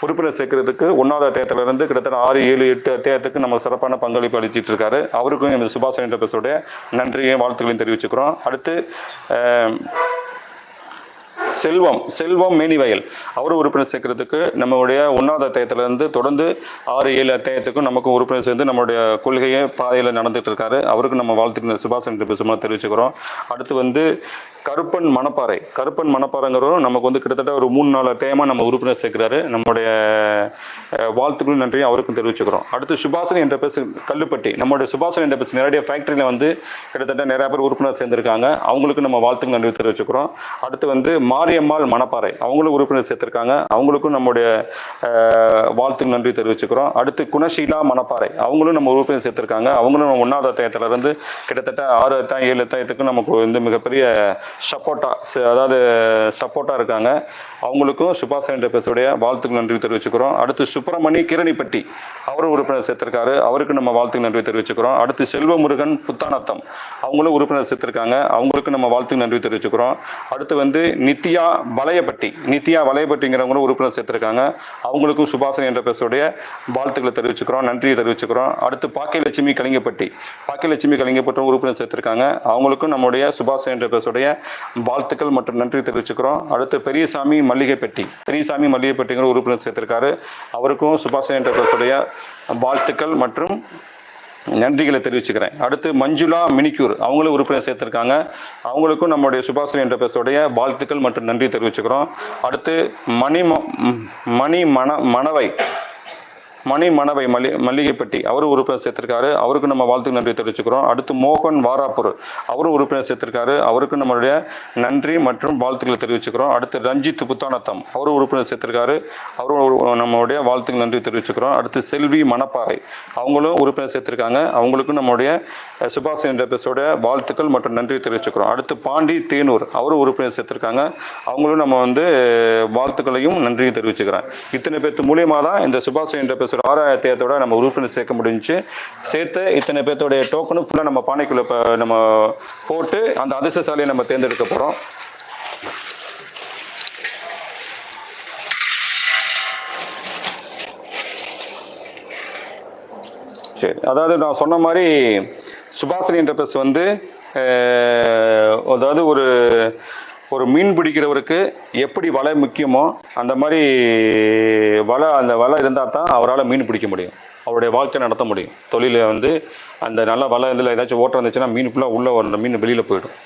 உறுப்பினர் சேர்க்கிறதுக்கு ஒன்றாவது அத்தியாயத்துல இருந்து கிட்டத்தட்ட ஆறு ஏழு எட்டு அத்தியாயத்துக்கு நம்ம சிறப்பான பங்களிப்பு அளிச்சிட்டு இருக்காரு அவருக்கும் இந்த சுபாஷ் என்டர்பிரஸோடைய நன்றியையும் வாழ்த்துக்களையும் தெரிவிச்சுக்கிறோம். அடுத்து செல்வம் செல்வம் மேனிவயல் அவர் உறுப்பினர் சேர்க்கறதுக்கு நம்மளுடைய ஒன்றாவது அத்தியாயத்திலேருந்து தொடர்ந்து ஆறு ஏழு அத்தியாயத்துக்கும் நமக்கு உறுப்பினர் சேர்ந்து நம்மளுடைய கொள்கையை பாதையில் நடந்துட்டு இருக்காரு. அவருக்கு நம்ம வாழ்த்துக்கு சுபாஷ் என்று பேசுமா தெரிவிச்சுக்கிறோம். அடுத்து வந்து கருப்பன் மணப்பாறை. கருப்பன் மணப்பாறைங்கிறவரும் நமக்கு வந்து கிட்டத்தட்ட ஒரு மூணு நாலு தேமா நம்ம உறுப்பினர் சேர்க்கிறாரு. நம்முடைய வாழ்த்துக்களும் நன்றியும் அவருக்கும் தெரிவிச்சுக்கிறோம். அடுத்து சுபாசன் என்ற பேசு கல்லுப்பட்டி. நம்மளுடைய சுபாசன் என்ற பேசு நிறைய ஃபேக்டரியில் வந்து கிட்டத்தட்ட நிறையா பேர் உறுப்பினர் சேர்ந்திருக்காங்க. அவங்களுக்கு நம்ம வாழ்த்துக்கள் நன்றி தெரிவிச்சுக்கிறோம். அடுத்து வந்து மாரியம்மாள் மணப்பாறை. அவங்களும் உறுப்பினர் சேர்த்திருக்காங்க. அவங்களுக்கும் நம்முடைய அஹ், வாழ்த்துக்கள் நன்றி தெரிவிச்சுக்கிறோம். அடுத்து குணஷீலா மணப்பாறை. அவங்களும் நம்ம உறுப்பினர் சேர்த்திருக்காங்க. அவங்களும் நம்ம ஒன்றாவது அத்தியாயத்துல இருந்து கிட்டத்தட்ட ஆறு அத்தாயம் ஏழு அத்தியாயத்துக்கு நமக்கு வந்து மிகப்பெரிய சப்போர்ட்டா அதாவது சப்போர்ட்டாக இருக்காங்க. அவங்களுக்கும் சுபாஷ் என்ற பேசுடைய வாழ்த்துக்கள் நன்றி தெரிவிச்சுக்கிறோம். அடுத்து சுப்பிரமணி கிரணிப்பட்டி அவரும் உறுப்பினர் சேர்த்திருக்காரு. அவருக்கு நம்ம வாழ்த்துக்கள் நன்றி தெரிவிச்சுக்கிறோம். அடுத்து செல்வமுருகன் புத்தானத்தம் அவங்களும் உறுப்பினர் சேர்த்திருக்காங்க. அவங்களுக்கு நம்ம வாழ்த்துக்கள் நன்றி தெரிவிச்சுக்கிறோம். அடுத்து வந்து நித்யா வளையப்பட்டி நித்யா வளையப்பட்டிங்கிறவங்களும் உறுப்பினர் சேர்த்திருக்காங்க. அவங்களுக்கும் சுபாசன் என்ற பேசுடைய வாழ்த்துக்களை தெரிவிச்சுக்கிறோம் நன்றியை தெரிவிச்சுக்கிறோம். அடுத்து பாக்கியலட்சுமி கலிங்கப்பட்டி பாக்கியலட்சுமி கலிங்கப்பட்டும் உறுப்பினர் சேர்த்திருக்காங்க. அவங்களுக்கும் நம்முடைய சுபாசன் என்ற பேசுடைய வாழ்த்துக்கள் மற்றும் நன்றி தெரிவிச்சுக்கிறோம். அடுத்து பெரியசாமி மல்லிகைப்பட்டி. பெரியசாமி மல்லிகைப்பட்டிங்கிற உறுப்பினர் சேர்த்திருக்காரு. அவருக்கும் சுபாஷ் என்ற வாழ்த்துக்கள் மற்றும் நன்றிகளை தெரிவிச்சுக்கிறேன். அடுத்து மஞ்சுளா மினிக்யூர். அவங்களும் உறுப்பினர் சேர்த்திருக்காங்க. அவங்களுக்கும் நம்முடைய சுபாஷினி என்ற பேசுடைய வாழ்த்துக்கள் மற்றும் நன்றி தெரிவிச்சுக்கிறோம். அடுத்து மணி ம- மணி மண மணவை. மணி மணவை மல்லி மல்லிகைப்பட்டி. அவரும் உறுப்பினர் சேர்த்திருக்காரு. அவருக்கு நம்ம வாழ்த்துக்கு நன்றி தெரிவிச்சுக்கிறோம். அடுத்து மோகன் வாராப்பூர். அவரும் உறுப்பினர் சேர்த்திருக்காரு. அவருக்கு நம்மளுடைய நன்றி மற்றும் வாழ்த்துக்களை தெரிவிச்சுக்கிறோம். அடுத்து ரஞ்சித் புத்தானத்தம். அவரும் உறுப்பினர் சேர்த்திருக்காரு. அவரும் நம்மளுடைய வாழ்த்துக்கு நன்றி தெரிவிச்சுக்கிறோம். அடுத்து செல்வி மணப்பாறை. அவங்களும் உறுப்பினர் சேர்த்திருக்காங்க. அவங்களுக்கும் நம்மளுடைய சுபாஷ் என்ற வாழ்த்துக்கள் மற்றும் நன்றி தெரிவிச்சுக்கிறோம். அடுத்து பாண்டி தேனூர். அவரும் உறுப்பினர் சேர்த்திருக்காங்க. அவங்களும் நம்ம வந்து வாழ்த்துக்களையும் நன்றியும் தெரிவிச்சுக்கிறேன். இத்தனை பேர்த்து மூலியமாக தான் இந்த சுபாஷ் என்ற பேசுகிற ஆறாயிரத்தையத்தோட நம்ம உறுப்பினர் சேர்க்க முடிஞ்சுச்சு. சேர்த்து இத்தனை பேர்த்தோடைய டோக்கனும் ஃபுல்லாக நம்ம பானைக்குள்ளே இப்போ நம்ம போட்டு அந்த அதிர்ஷ்டசாலியை நம்ம தேர்ந்தெடுக்க போகிறோம் சரி அதாவது நான் சொன்ன மாதிரி சுபாஷினி என்ற வந்து அதாவது ஒரு ஒரு மீன் பிடிக்கிறவருக்கு எப்படி வலை முக்கியமோ அந்த மாதிரி வலை அந்த வலை இருந்தால் தான் அவரால் மீன் பிடிக்க முடியும். அவருடைய வாழ்க்கை நடத்த முடியும். தொழிலை வந்து அந்த நல்ல வலை இதில் ஏதாச்சும் ஓட்டம் இருந்துச்சுன்னா மீன் ஃபுல்லாக உள்ளே வர மீன் வெளியில் போயிடும்.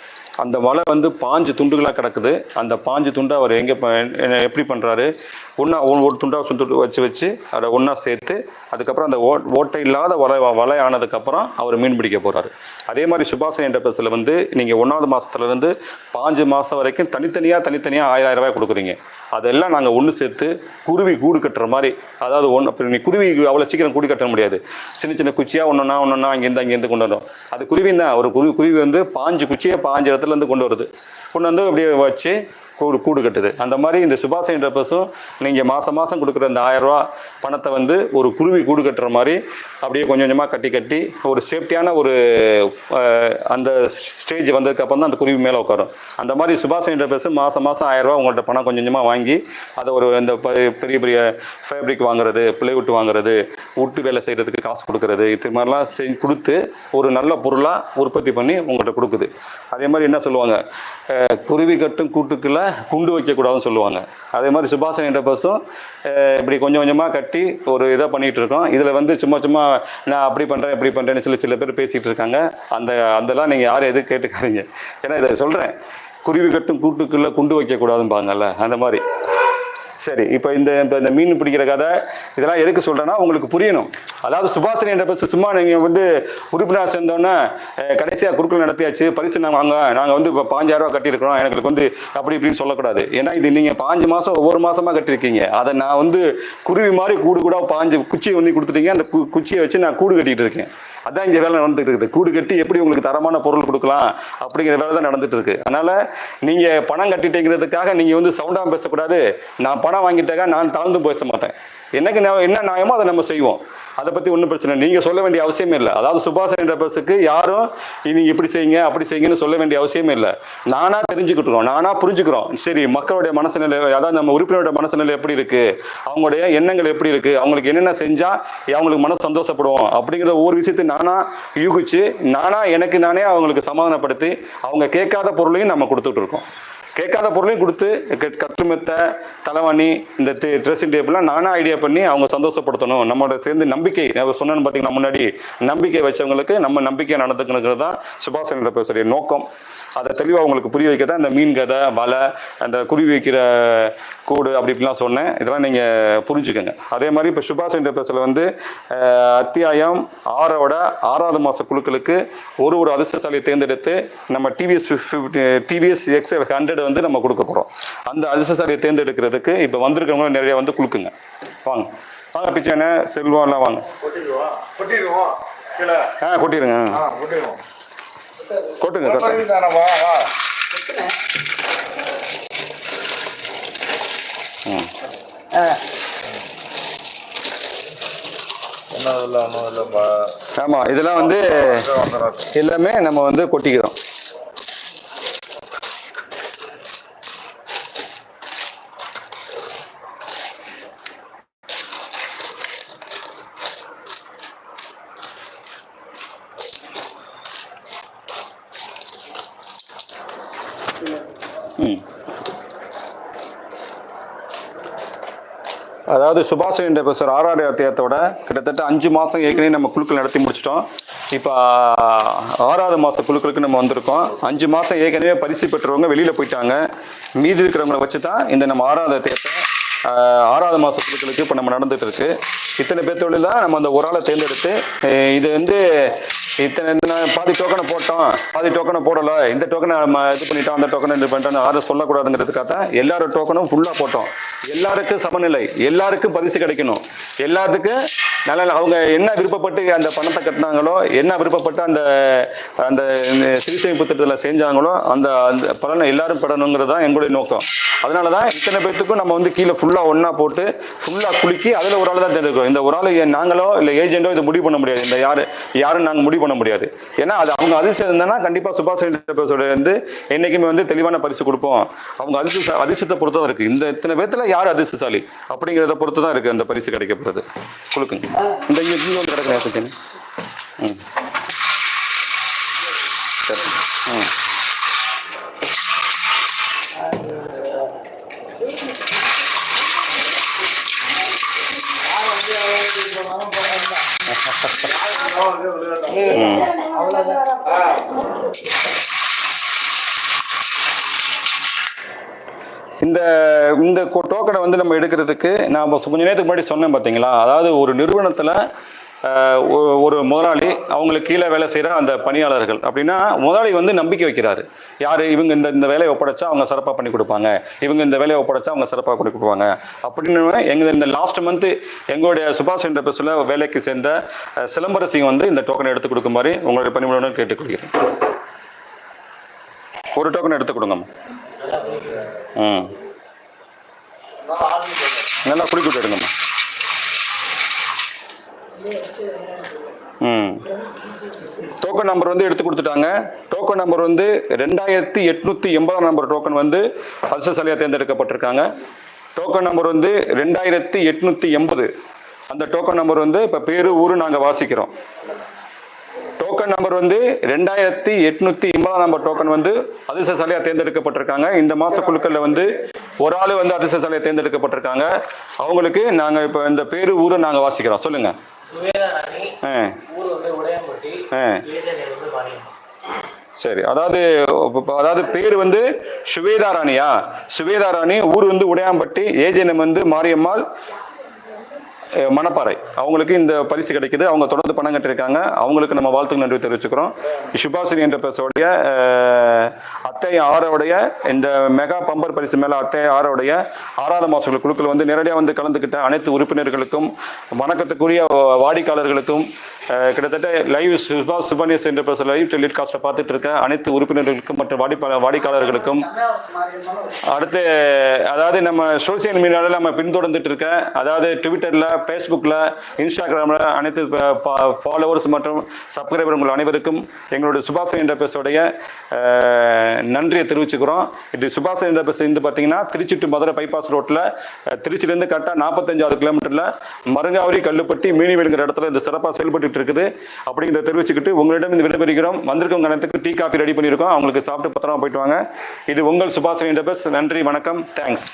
அந்த வலை வந்து பாஞ்சு துண்டுகளாக கிடக்குது. அந்த பாஞ்சு துண்டை அவர் எங்கே எப்படி பண்ணுறாரு ஒன்றா ஒரு துண்டா சுண்டு வச்சு வச்சு அதை ஒன்றா சேர்த்து அதுக்கப்புறம் அந்த ஓ ஓட்டை இல்லாத வலை வலை ஆனதுக்கப்புறம் அவர் மீன் பிடிக்க போகிறாரு அதே மாதிரி சுபாஷன் என்ற பஸ்ஸில் வந்து நீங்கள் ஒன்றாவது மாதத்துலேருந்து பாஞ்சு மாதம் வரைக்கும் தனித்தனியாக தனித்தனியாக ஆயிரம் ரூபாய் கொடுக்குறீங்க. அதெல்லாம் நாங்கள் ஒன்று சேர்த்து குருவி கூடு கட்டுற மாதிரி அதாவது ஒன்று அப்புறம் நீ குருவி அவ்வளோ சீக்கிரம் கூடு கட்ட முடியாது. சின்ன சின்ன குச்சியாக ஒன்றுனா ஒன்றுனா அங்கேருந்து அங்கேருந்து கொண்டு வரும். அது குருவின் தான் ஒரு குருவி குருவி வந்து பாஞ்சு குச்சியை பாஞ்சு இடத்துல இருந்து கொண்டு வருது. கொண்டு வந்து அப்படியே வச்சு கூடு கூடு கட்டுது. அந்த மாதிரி இந்த சுபாஷ் என்ற பஸ்ஸும் நீங்கள் மாதம் மாதம் கொடுக்குற அந்த ஆயரூவா பணத்தை வந்து ஒரு குருவி கூடு கட்டுற மாதிரி அப்படியே கொஞ்சம் கொஞ்சமாக கட்டி கட்டி ஒரு சேஃப்டியான ஒரு அந்த ஸ்டேஜ் வந்ததுக்கப்புறம் தான் அந்த குருவி மேலே உட்காரும். அந்த மாதிரி சுபாஷ் என்ற பஸ் மாதம் மாதம் ஆயரூவா உங்கள்கிட்ட பணம் கொஞ்சம் கொஞ்சமாக வாங்கி அதை ஒரு இந்த பெரிய பெரிய ஃபேப்ரிக் வாங்குறது பிளைவுட் வாங்குறது உட்டு வேலை செய்கிறதுக்கு காசு கொடுக்குறது இது மாதிரிலாம் செஞ்சு கொடுத்து ஒரு நல்ல பொருளாக உற்பத்தி பண்ணி உங்கள்கிட்ட கொடுக்குது. அதே மாதிரி என்ன சொல்லுவாங்க? குருவி கட்டும் கூட்டுக்குள்ள குண்டு வைக்கக்கூடாதுன்னு சொல்லுவாங்க. அதே மாதிரி சுபாஷன் என்ற பஸ்ஸும் இப்படி கொஞ்சம் கொஞ்சமாக கட்டி ஒரு இதை பண்ணிகிட்டு இருக்கோம். இதில் வந்து சும்மா சும்மா நான் அப்படி பண்ணுறேன் இப்படி பண்ணுறேன்னு சில சில பேர் பேசிகிட்டு இருக்காங்க. அந்த அதெல்லாம் நீங்கள் யாரும் எதுவும் கேட்டுக்காதீங்க. ஏன்னா இதை சொல்கிறேன் குருவி கட்டும் கூட்டுக்குள்ளே குண்டு வைக்கக்கூடாதும்பாங்கல்ல அந்த மாதிரி. சரி இப்போ இந்த இப்போ இந்த மீன் பிடிக்கிற கதை இதெல்லாம் எதுக்கு சொல்கிறேன்னா உங்களுக்கு புரியணும். அதாவது சுபாஷினி என்ற பஸ் சும்மா நீங்கள் வந்து உறுப்பினர் சேர்ந்தோன்னே கடைசியாக குறுக்கள் நடத்தியாச்சு பரிசு நாங்கள் வாங்க நாங்கள் வந்து இப்போ பாஞ்சாயிரம் கட்டியிருக்கிறோம் எனக்கு வந்து அப்படி இப்படின்னு சொல்லக்கூடாது. ஏன்னா இது நீங்கள் பாஞ்சு மாதம் ஒவ்வொரு மாதமாக கட்டியிருக்கீங்க. அதை நான் வந்து குருவி மாதிரி கூடு கூட பாஞ்சு குச்சியை வந்து கொடுத்துட்டீங்க அந்த கு- குச்சியை வச்சு நான் கூடு கட்டிகிட்டு இருக்கேன். அதான் இங்கே வேலை நடந்துட்டு இருக்குது. கூடு கட்டி எப்படி உங்களுக்கு தரமான பொருள் கொடுக்கலாம் அப்படிங்கிற வேலை தான் நடந்துட்டு இருக்கு. அதனால நீங்க பணம் கட்டிட்டீங்கிறதுக்காக நீங்க வந்து சவுண்டாக பேசக்கூடாது. நான் பணம் வாங்கிட்டாக்கா நான் தாழ்ந்து பேச மாட்டேன். என்னக்கு நியா- என்ன நியாயமோ அதை நம்ம செய்வோம். அதை பற்றி ஒன்றும் பிரச்சனை இல்லை. நீங்கள் சொல்ல வேண்டிய அவசியமே இல்லை. அதாவது சுபாஷ் என்ற பஸ்ஸுக்கு யாரும் நீங்கள் இப்படி செய்யுங்க அப்படி செய்யுங்கன்னு சொல்ல வேண்டிய அவசியமே இல்லை. நானாக தெரிஞ்சுக்கிட்டுறோம். நானாக புரிஞ்சுக்கிறோம். சரி மக்களுடைய மனசநிலை அதாவது நம்ம உறுப்பினரோட மனசநிலை எப்படி இருக்குது அவங்களுடைய எண்ணங்கள் எப்படி இருக்குது அவங்களுக்கு என்னென்ன செஞ்சால் அவங்களுக்கு மனசு சந்தோஷப்படுவோம்? அப்படிங்கிற ஒவ்வொரு விஷயத்தை நானாக யூகிச்சு நானா எனக்கு நானே அவங்களுக்கு சமாதானப்படுத்தி அவங்க கேட்காத பொருளையும் நம்ம கொடுத்துட்ருக்கோம் கேட்காத பொருளையும் கொடுத்து க- கட்டுமெத்த தலைவாணி இந்த ட்ரெஸ்ஸிங் டேபிள்லாம் நானாக ஐடியா பண்ணி அவங்க சந்தோஷப்படுத்தணும். நம்மளோட சேர்ந்து நம்பிக்கை நான் சொன்னேன்னு பார்த்தீங்கன்னா முன்னாடி நம்பிக்கை வச்சவங்களுக்கு நம்ம நம்பிக்கை நடந்துக்கணுங்கிறது தான் சுபாஷ் சந்திர போஸுடைய நோக்கம். அதை தெளிவாக உங்களுக்கு புரிய வைக்க தான் இந்த மீன் கதை வலை அந்த குருவி வைக்கிற கூடு அப்படி இப்படிலாம் சொன்னேன். இதெல்லாம் நீங்கள் புரிஞ்சுக்கோங்க. அதே மாதிரி இப்போ சுபாஷ் என்டர்பிரைஸில் வந்து அத்தியாயம் ஆறோட ஆறாவது மாத குழுக்களுக்கு ஒரு ஒரு அதிர்ஷ்டசாலியை தேர்ந்தெடுத்து நம்ம டிவிஎஸ் டிவிஎஸ் எக்ஸ்எல் ஹண்ட்ரட் வந்து நம்ம கொடுக்க போகிறோம் அந்த அதிர்ஷ்டசாலியை தேர்ந்தெடுக்கிறதுக்கு இப்போ வந்திருக்கிறவங்க நிறைய வந்து குழுக்குங்க. வாங்க. வாங்க பிச்சைண்ணே செல்வம்லாம் வாங்க. கொட்டிடுவோம். கொட்டிடுவோம். கீழே. ஆ கொட்டிடுங்க. கொட்டுங்க ஆமாம் இதெல்லாம் வந்து எல்லாமே நம்ம வந்து கொட்டிக்கிறோம் ம். அதாவது சுபாஷ் என்ற ப்ரொஃபஸர் ஆர்ஆர் அத்தியாயத்தோட கிட்டத்தட்ட அஞ்சு மாதம் ஏற்கனவே நம்ம குழுக்கள் நடத்தி முடிச்சிட்டோம். இப்போ ஆறாவது மாத குழுக்களுக்கு நம்ம வந்திருக்கோம். அஞ்சு மாதம் ஏற்கனவே பரிசு பெற்றவங்க வெளியில் போயிட்டாங்க. மீதி இருக்கிறவங்கள வச்சு தான் இந்த நம்ம ஆறாவது அத்தியாயத்தை ஆறாவது மாத குழுக்களுக்கு இப்போ நம்ம நடந்துகிட்டு இருக்கு. இத்தனை பேர் தான் நம்ம அந்த ஒரு ஆளை தேர்ந்தெடுத்து இது வந்து இத்தனை பாதி டோக்கனை போட்டோம் பாதி டோக்கனை போடலை. இந்த டோக்கனை நம்ம இது பண்ணிட்டோம் அந்த டோக்கனை இது பண்ணிட்டோம் யாரும் சொல்லக்கூடாதுங்கிறதுக்காக தான் எல்லாரோட டோக்கனும் ஃபுல்லாக போட்டோம். எல்லாருக்கும் சமநிலை எல்லாருக்கும் பரிசு கிடைக்கணும். எல்லாத்துக்கும் நல்ல அவங்க என்ன விருப்பப்பட்டு அந்த பணத்தை கட்டினாங்களோ என்ன விருப்பப்பட்டு அந்த அந்த சிறுசேமிப்பு திட்டத்தில் செஞ்சாங்களோ அந்த அந்த பலனை எல்லாரும் பெறணுங்கிறது தான் எங்களுடைய நோக்கம். அதனால தான் இத்தனை பேர்த்துக்கும் நம்ம வந்து கீழே ஃபுல்லாக ஒன்றா போட்டு ஃபுல்லாக குலுக்கி அதில் ஒரு ஆள் தான் தெரிஞ்சுக்கிறோம் இந்த ஒரு ஆள் நாங்களோ இல்லை ஏஜென்ட்டோ இதை முடிவு பண்ண முடியாது. இந்த யார் யாரும் நாங்கள் முடிவு பண்ண முடியாது. ஏன்னா அது அவங்க அதிர்ச்சி இருந்தனா கண்டிப்பாக சுபாஷ் சந்திர வந்து என்றைக்குமே வந்து தெளிவான பரிசு கொடுப்போம். அவங்க அதிர்ச்சி அதிர்ஷ்டத்தை பொறுத்து தான் இருக்குது இந்த இத்தனை பேர்த்தில் யார் அதிர்ஷ்டசாலி அப்படிங்கிறத பொறுத்து தான் இருக்குது அந்த பரிசு கிடைக்கப்படுறது கொடுக்குங்க. இந்த இங்கே இங்கே வந்து ம். சரி. ம். இந்த இந்த டோக்கனை வந்து நம்ம எடுக்கிறதுக்கு நான் கொஞ்ச நேரத்துக்கு முன்னாடி சொன்னேன் பார்த்தீங்களா? அதாவது ஒரு நிறுவனத்தில் ஒரு முதலாளி அவங்களுக்கு கீழே வேலை செய்கிற அந்த பணியாளர்கள் அப்படின்னா முதலாளி வந்து நம்பிக்கை வைக்கிறாரு. யார்? இவங்க இந்த இந்த வேலையை ஒப்படைச்சா அவங்க சிறப்பாக பண்ணி கொடுப்பாங்க. இவங்க இந்த வேலையை ஒப்படைச்சா அவங்க சிறப்பாக பண்ணி கொடுப்பாங்க. அப்படின்னு எங்கள் இந்த லாஸ்ட் மந்த்து எங்களுடைய சுபாஷ் என்ற பஸ்ஸில் வேலைக்கு சேர்ந்த சிலம்பரசிங் சிலம்பரசிங்க வந்து இந்த டோக்கனை எடுத்து மாதிரி உங்களுடைய பணிமுடன் கேட்டுக்கொள்கிறேன். ஒரு டோக்கன் எடுத்து கொடுங்கம்மா. ம். நல்லா குடிக்கிட்டு எடுங்கம்மா. டோக்கன் நம்பர் வந்து எடுத்து கொடுத்துட்டாங்க. டோக்கன் நம்பர் வந்து ரெண்டாயிரத்தி எட்நூற்றி எண்பதாம் நம்பர் டோக்கன் வந்து அதிர்ஷ்டசாலியாக தேர்ந்தெடுக்கப்பட்டிருக்காங்க. டோக்கன் நம்பர் வந்து ரெண்டாயிரத்தி எட்நூற்றி எண்பது. அந்த டோக்கன் நம்பர் வந்து இப்போ பேரு ஊர் நாங்கள் வாசிக்கிறோம். டோக்கன் நம்பர் வந்து ரெண்டாயிரத்தி எட்நூத்தி எண்பதாம் நம்பர் டோக்கன் வந்து அதிர்ஷ்டசாலியாக தேர்ந்தெடுக்கப்பட்டிருக்காங்க. இந்த மாச குழுக்களில் வந்து ஒரு ஆள் வந்து அதிர்ஷ்டசாலியாக தேர்ந்தெடுக்கப்பட்டிருக்காங்க. அவங்களுக்கு நாங்கள் இப்போ இந்த பேரு ஊரை நாங்கள் வாசிக்கிறோம். சொல்லுங்க. சரி அதாவது அதாவது பேர் வந்து சுவேதா ராணியா? சுவேதா ராணி ஊர் வந்து உடையாம்பட்டி ஏஜென்எம் வந்து மாரியம்மாள் மணப்பாறை. அவங்களுக்கு இந்த பரிசு கிடைக்குது. அவங்க தொடர்ந்து பணம் கட்டியிருக்காங்க. அவங்களுக்கு நம்ம வாழ்த்துக்கு நன்றி தெரிவிச்சுக்கிறோம். சுபாஷினி என்ற பேசோடைய அத்தை ஆரோடைய இந்த மெகா பம்பர் பரிசு மேலே அத்தை ஆரோடைய ஆறாவது மாதங்கள் குழுக்கள் வந்து நேரடியாக வந்து கலந்துக்கிட்ட அனைத்து உறுப்பினர்களுக்கும் வணக்கத்துக்குரிய வாடிக்கையாளர்களுக்கும் கிட்டத்தட்ட லைவ் சுபாஷ் சுபானியஸ் என்ற பேச லைவ் டெலிகாஸ்ட்டை பார்த்துட்டு இருக்க அனைத்து உறுப்பினர்களுக்கும் மற்றும் வாடிப்பா வாடிக்கையாளர்களுக்கும் அடுத்து அதாவது நம்ம சோசியல் மீடியாவில் நம்ம பின்தொடர்ந்துட்டு இருக்க அதாவது ட்விட்டரில் ஃபேஸ்புக்கில் இன்ஸ்டாகிராமில் அனைத்து ஃபாலோவர்ஸ் மற்றும் சப்ஸ்கிரைபர் உங்கள் அனைவருக்கும் எங்களுடைய சுபாஷ் என்டர்பிரைஸோடைய நன்றியை தெரிவிச்சுக்கிறோம். இது சுபாஷ் என்டர்பிரைஸ் வந்து பார்த்தீங்கன்னா திருச்சி டு மதுரை பைபாஸ் ரோட்டில் திருச்சியிலேருந்து கரெக்டாக நாற்பத்தஞ்சாவது கிலோமீட்டரில் மருங்காவரி கல்லுப்பட்டி மீனிவேலுங்கிற இடத்துல இந்த சிறப்பாக செயல்பட்டு இருக்குது. அப்படிங்கிறத தெரிவிச்சுக்கிட்டு உங்களிடம் இந்த விடைபெறுகிறோம். வந்திருக்கவங்க அனைத்துக்கு டீ காஃபி ரெடி பண்ணியிருக்கோம். அவங்களுக்கு சாப்பிட்டு பத்திரமா போயிட்டு வாங்க. இது உங்கள் சுபாஷ் என்டர்பிரைஸ் நன்றி வணக்கம். தேங்க்ஸ்